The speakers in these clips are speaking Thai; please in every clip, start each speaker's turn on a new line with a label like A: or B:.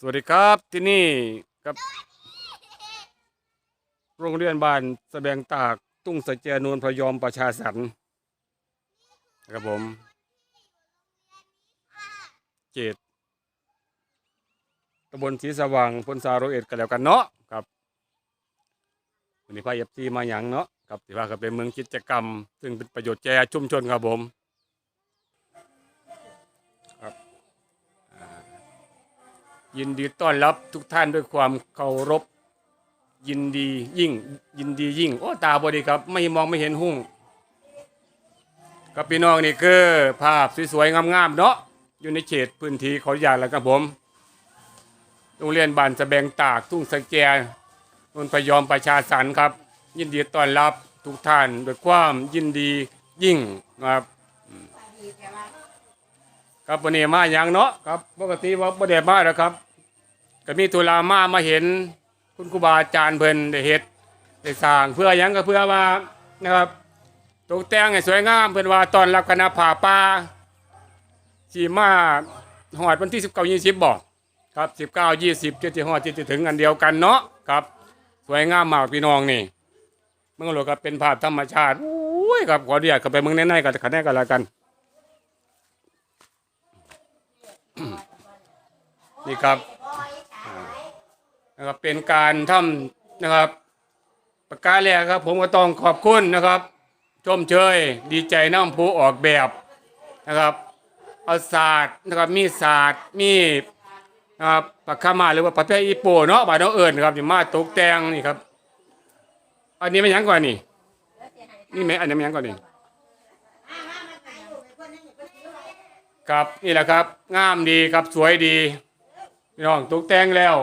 A: สวัสดีครับที่นี่กับ โรงเรียนบ้านแสดงตากตุ้งสะเจนวลพยอมประชาสรรค์นครับผม เจดตำบลศรีสว่างพนสาโรเอ็ดกันแล้วกันเนาะครับวันนี้พาเอฟซีมาอย่างเนาะครับถือว่าก็เป็นเมืองกิจกรรม ซึ่งเป็นประโยชน์แก่ชุมชนครับผม ยินดีต้อนรับทุกท่านด้วยความเคารพ ยินดียิ่ง ยินดียิ่ง โอ้ตาบอดีครับ ไม่มองไม่เห็นหุ่งครับพี่น้องนี่คือภาพสวยๆงามๆเนาะอยู่ในเขตพื้นที่เขาใหญ่แล้วครับผมโรงเรียนบ้านสะแบงตากทุ่งสะแกนนพยอมประชาสรรครับ ยินดีต้อนรับทุกท่านด้วยความยินดียิ่งนะครับครับวันนี้มาอย่างเนาะครับ ปกติว่าบ่ได้มาแล้วครับ ก็มีตุลามามาเห็นคุณครูบาอาจารย์เพิ่นได้เฮ็ดได้สร้างเพื่อหยังก็เพื่อว่านะครับตกแต่งให้สวยงามเพิ่นว่าตอนรับคณะผ่าป่าสิมาฮอดวันที่19 20บ่ครับ19 20จะสิฮอดจะถึงอันเดียวกันเนาะครับ สวยงามมากพี่น้องนี่เมืองหลวงก็เป็นภาพธรรมชาติอุ้ยครับขอเรียกเข้าไปเมืองในๆกันแนนกันแล้วกัน นี่ครับ นะครับเป็นการทำนะครับประกาศแรกครับ ผมก็ต้องขอบคุณนะครับ ชมเชยดีใจน้ำผู้ออกแบบนะครับเอาศาสตร์นะครับมีศาสตร์มีนะครับปากคามาหรือว่าประเภทอีโปเนาะบาดน้องเอิญครับที่มาตกแต่งนี่ครับอันนี้ไม่ยังก่อนนี่นี่ไหมอันนี้ไม่ยังก่อนนี่ครับนี่แหละครับงามดีครับสวยดีน้องตกแต่งแล้ว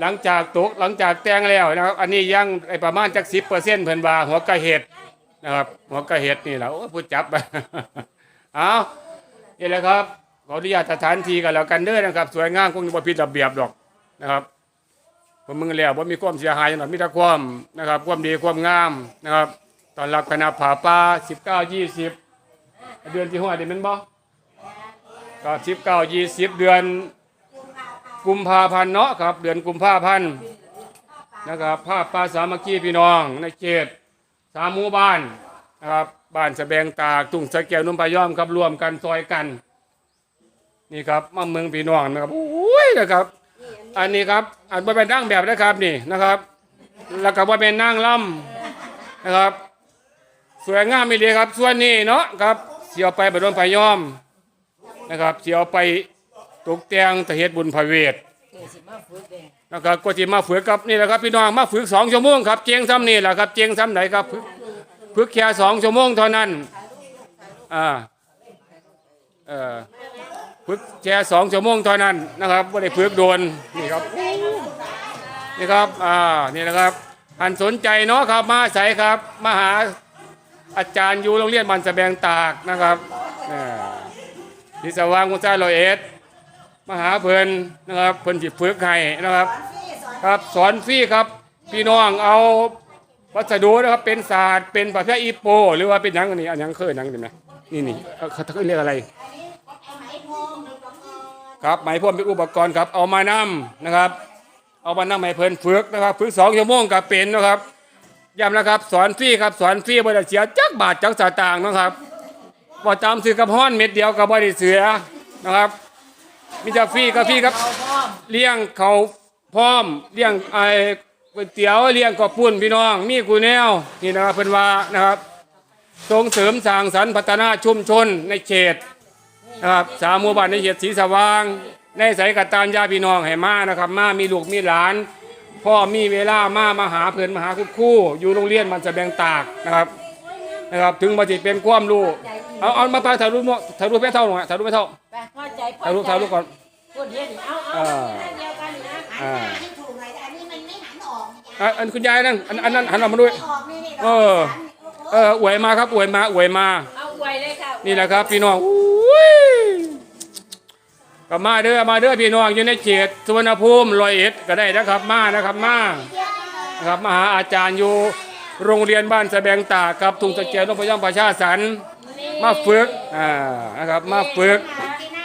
A: หลังจากตกหลังจากแต่งแล้วนะครับ อันนี้ยังไอประมาณจักสิบเปอร์เซ็นต์เพิ่นว่าหัวกระเห็ดนะครับ หัวกระเห็ดนี่แหละโอ้พูดจับเอานี่แหละครับขออนุญาตสถานที่กันแล้วกันเด้อนะครับ สวยงามคงบ่ผิดระเบียบดอกนะครับผมมึงแล้วบ่มีความเสียหายหยังหรอกมีแต่ความนะครับ ความดีความงามนะครับตอนรับคณะผาป่า19 20เดือนที่หัวนี่แมันบ่ก็สิบเก้ายี่สิบเดือน กุมภาพันธ์เนาะครับ เดือนกุมภาพันธ์นะครับภาพปลาสามัคคีพี่น้องในเขตสามหมู่บ้านนะครับบ้านสะแบงตากตุ่งสะเกียวนุ่มพะย่อมครับรวมกันซอยกัน นี่ครับมาเมืองพี่น้องนะครับโอ้ยนะครับ อันนี้ครับอันบ่เป็นนั่งแบบนะครับนี่นะครับ แล้วก็บ่าเป็นนั่งล่ำนะครับ สวยงามมีเลยครับ ส่วนนี้เนาะครับเสียวไปบดนพะย่อมนะครับ เสียวไป ตกแต่งตะเฮ็ดบุญพระเวทนะครับก็จะมาฝึกกับนี่แหละครับพี่น้องมาฝึกสองชั่วโมงครับเจียงซ้ำนี่แหละครับเจียงซ้ำไหนครับฝึกฝึกแค่สองชั่วโมงเท่านั้นอ่าเออฝึกแค่สองชั่วโมงเท่านั้นนะครับไม่ได้ฝึกโดนนี่ครับนี่ครับอ่านี่นะครับอันสนใจเนาะครับมาใส่ครับมาหาอาจารย์อยู่โรงเรียนมันสะแบงตากนะครับอ่าที่สว่างกุญแจลอยเอ็ด มาหาเพิ่นนะครับเพิ่นสิฝึกให้นะครับ ครับสอนฟรีครับ พี่น้องเอาวัสดุนะครับเป็นศาสตร์เป็นประเภทอีโป หรือว่าเป็นหยังอันนี้อันหยังเคยหยังเป็นไหมนี่นี่เขาเรียกอะไรครับไหมพรมเป็นอุปกรณ์ครับเอามานำนะครับ เอามานำให้เพิ่นฝึกนะครับฝึกสองชั่วโมงกับเป็นนะครับย้ำนะครับ สอนฟรีครับสอนฟรีบ่ได้เสียจักบาทจักสตางค์นะครับบ่จำซื้อกับห้อนเม็ดเดียวกับบริเสือนะครับ มีแต่ฟรีกับฟีครับ เลี้ยงเขาพร้อมเลี้ยงไอ้ก๋วยเตี๋ยวเลี้ยงกอบปุ่นพี่น้อง มีกูแนวนี่นะครับเพิ่นว่านะครับส่งเสริมสร้างสรรค์พัฒนาชุมชนในเขตนะครับสามหมู่บ้านในเขตศรีสว่าง ในสายกัตามญาพี่น้องให้มานะครับ มามีลูกมีหลาน พ่อมีเวลามามาหาเพื่อนมาหาคุณครู่ อยู่โรงเรียนมันจะแสดงตากนะครับนะครับ ถึงมาจิตเป็นความรู้เอาเอามาไปถ่ายรูปถ่ายรูปแม่เท่าหน่อยถ่ายรูปแม่เท่า
B: พอใจพอ
A: ถ่ายรูป
B: ใจ
A: ถ่ายรูปก่อน
B: พูดเห็นเอาเอา
A: อ่า
B: อันเดียวกันนะ
A: อ่า
C: ให้ถูกหน่อยแต่อันนี้มันไม่หันออก
A: อะอันคุณยายนั่นอันอันนั้นหันออกมาด้วย
C: ไม่ออกนี่นี่
A: เออ เอออวยมาครับอวยมาอวยมา
B: เอาไว้เลยค่ะ
A: นี่แหละครับ พี่น้องอุ้ยก็มาเด้อมาเด้อพี่น้องอยู่ในเขตสุวรรณภูมิร้อยเอ็ดก็ได้นะครับมานะครับมานะครับมาหาอาจารย์อยู่โรงเรียนบ้านสะแบงตากครับทุ่งตะเกียบนพยอมประชาสรรค์มาฝึกอ่านะครับมาฝึก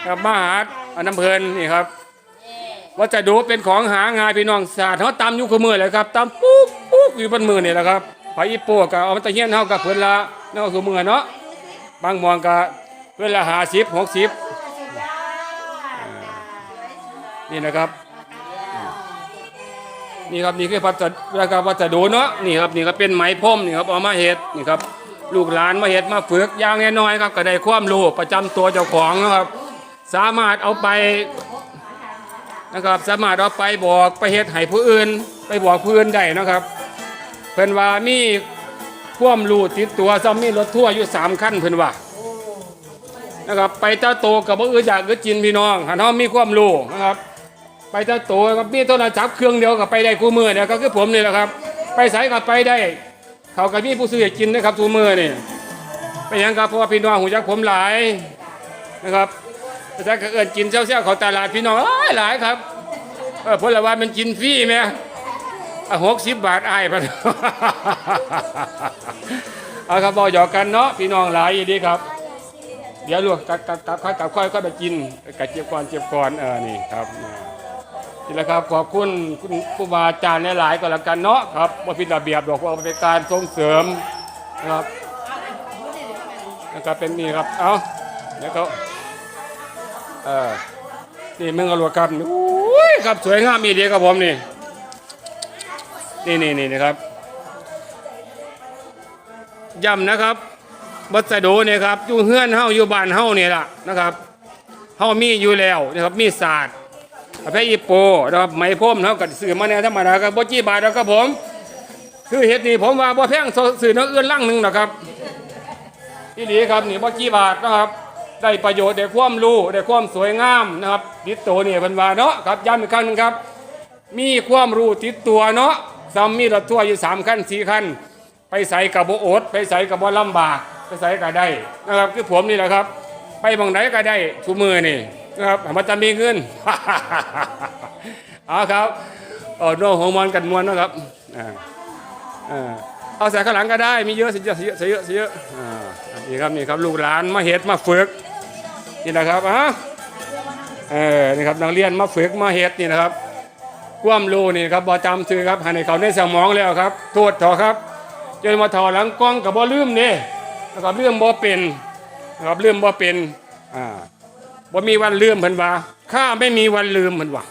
A: ครับมาหาอันน้ำเพลินนี่ครับวัสดุเป็นของหางานพี่น้องศาสตร์เขาตำอยุคมือเลยครับตำปุ๊กปุ๊กอยู่บนมือนี่แหละครับไผอีโป้ก็เอามาตะเฮียนเฮากับเพิ่นละเนาะคือมือเนาะบางหมองก็เพิ่นละ50 60นี่นะครับนี่ครับนี่คือพัสดุราคาวัสดุเนาะนี่ครับนี่ก็เป็นไหมพรมนี่ครับเอามาเฮ็ดนี่ครับลูกหลานมาเฮ็ดมาฝึกอย่างน้อยๆครับก็ได้ความรู้ประจำตัวเจ้าของนะครับ สามารถเอาไปนะครับสามารถเอาไปบอกไปเฮ็ดให้ผู้อื่น ไปบอกผู้อื่นได้นะครับเพิ่นว่ามีความรู้ติดตัวซ้ำมีรถทั่วอยู่สามคันเพิ่นว่านะครับไปเจ้าโตกับบ่อื่นอยากอึดจินพี่น้องหันเฮามีความรู้นะครับ ไปเจ้าโตกับมีโทรศัพท์เครื่องเดียวกับไปได้คู่มือเนี่ยก็คือผมนี่แหละครับ ไปใส่กับไปได้ เขากับมีผู้ซื้อกินนะครับคู่มือนี่ไปยังครับเพราะว่าพี่น้องหูจักผมหลายนะครับ แต่ถ้าเกิดกินเช้าๆเขาตลาดพี่น้องหลายหลายครับเออพราะลว่ามันกินฟรีไหมหกสิบบาทไอายไปเอาครับบอกหยอกกันเนาะพี่น้องหลายดีครับ เดี๋ยวลูกกับกับกับค่อยกับค่อยไปกินกับเจ็บก่อนเจ็บก่อนเออนี่ครับนี่แหละครับขอบคุณคุณผู้บาอาจารย์หลายๆก็แล้วกันเนาะครับว่าผิดรเบียบดอกว่าเป็นการส่งเสริมนะครับนะครับเป็นนี่ครับเอาแล้วก็ เออนี่มึงอาลวดครับโอ้ยครับสวยงามมีเดีครับผมนี่นี่นี่นี่นะครับย้ำนะครับวัสดุเนี่ยครับอยู่เฮือนเฮาอยู่บ้านเฮาเนี่ยล่ะนะครับเฮามีอยู่แล้วนะครับมีศาสตร์ประเภทอีโปนะครับไหมพรมเฮาก็ซื้อมาแนวธรรมดาก็บ่กี่บาทแล้วครับผม คือเฮ็ดนี่ผมว่าบ่แพงซื้อน้ำอื่นลังหนึ่งนะครับที่ดีครับนี่บ่กี่บาทนะครับ ได้ประโยชน์ได้ความรู้ได้ความสวยงามนะครับ ติดตัวเนี่เพิ่นว่าเนาะครับย้ำอีกครั้งหนึงครับ มีความรู้ติดตัวเนาะซ้ำมีรถทัวร์อยู่สามคันสี่คันไปใส่กับโบโอดไปใส่กับบ่ลำบากไปใส่ก็ได้นะครับคือผมนี่แหละครับ ไปบางไหนก็ได้ทุกมือนี่นะครับมันจะมีเงินเอาครับเอาโนหัวมันกันมวนนะครับอ่าอ่าเอาใส่ข้างหลังก็ได้มีเยอะสิเยอะสิเยอะสิเยอะสิเยอะอ่านี่ครับนี่ครับลูกหลานมาเฮ็ดมาฝึก นี่นะครับอะเออนี่ครับนักเรียนมาฝึกมาเฮ็ดนี่นะครับความรู้นี่ครับบ่จำซื้อครับให้ในเขาในสมองแล้วครับ โทษถอครับจนมาถอหลังกล้องกับบ่ลืมเนี่นะครับลืมบ่เป็นนะครับลืมบ่เป็นอ่าบ่มีวันลืมเพิ่นว่าข้าไม่มีวันลืมเพิ่นว่า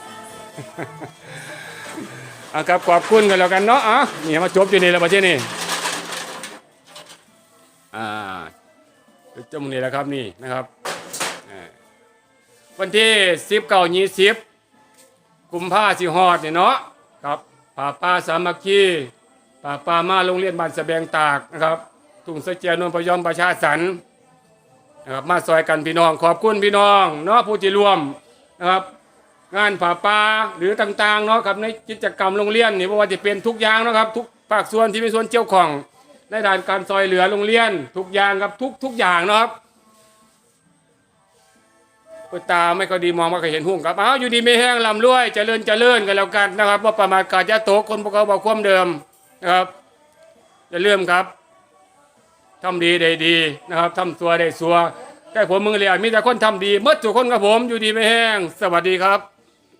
A: อะครับขอบคุณกันแล้วกันเนาะอะนี่มาจบอยู่นี่แล้วประเทศนี้อ่าจบนี่แล้วครับนี่นะครับ วันที่สิบเก้ายี่สิบกุมภาสิฮอดเนี่ยเนาะครับป่าป้าสามัคคีป่าป้ามาโรงเรียนบ้านสะแบงตากนะครับทุ่งสะเจียนนพยอมประชาสรรค์นะครับมาซอยกันพี่น้องขอบคุณพี่น้องเนาะผู้ที่ร่วมนะครับงานป่าป้าหรือต่างๆเนาะครับในกิจกรรมโรงเรียนนี่ว่าจะเป็นทุกอย่างนะครับ ทุกภาคส่วนที่มีส่วนเกี่ยวข้องในด้านการซอยเหลือโรงเรียน ทุกอย่างครับทุกทุกอย่างเนาะครับ ตาไม่ก็ดีมองมาก็เห็นหุ่งครับอ้าวอยู่ดีไม่แห้งลำรวยเจริญเจริญกันแล้วกันนะครับ ว่าประมาทกาจะโตคนพวกเขาบอกความเดิมนะครับจะเริ่มครับทำดีได้ดีนะครับทำตัวได้สัวแต่ผมมึงเลยมีแต่คนทำดีเมื่อทุกคนครับผมอยู่ดีไม่แห้ง สวัสดีครับ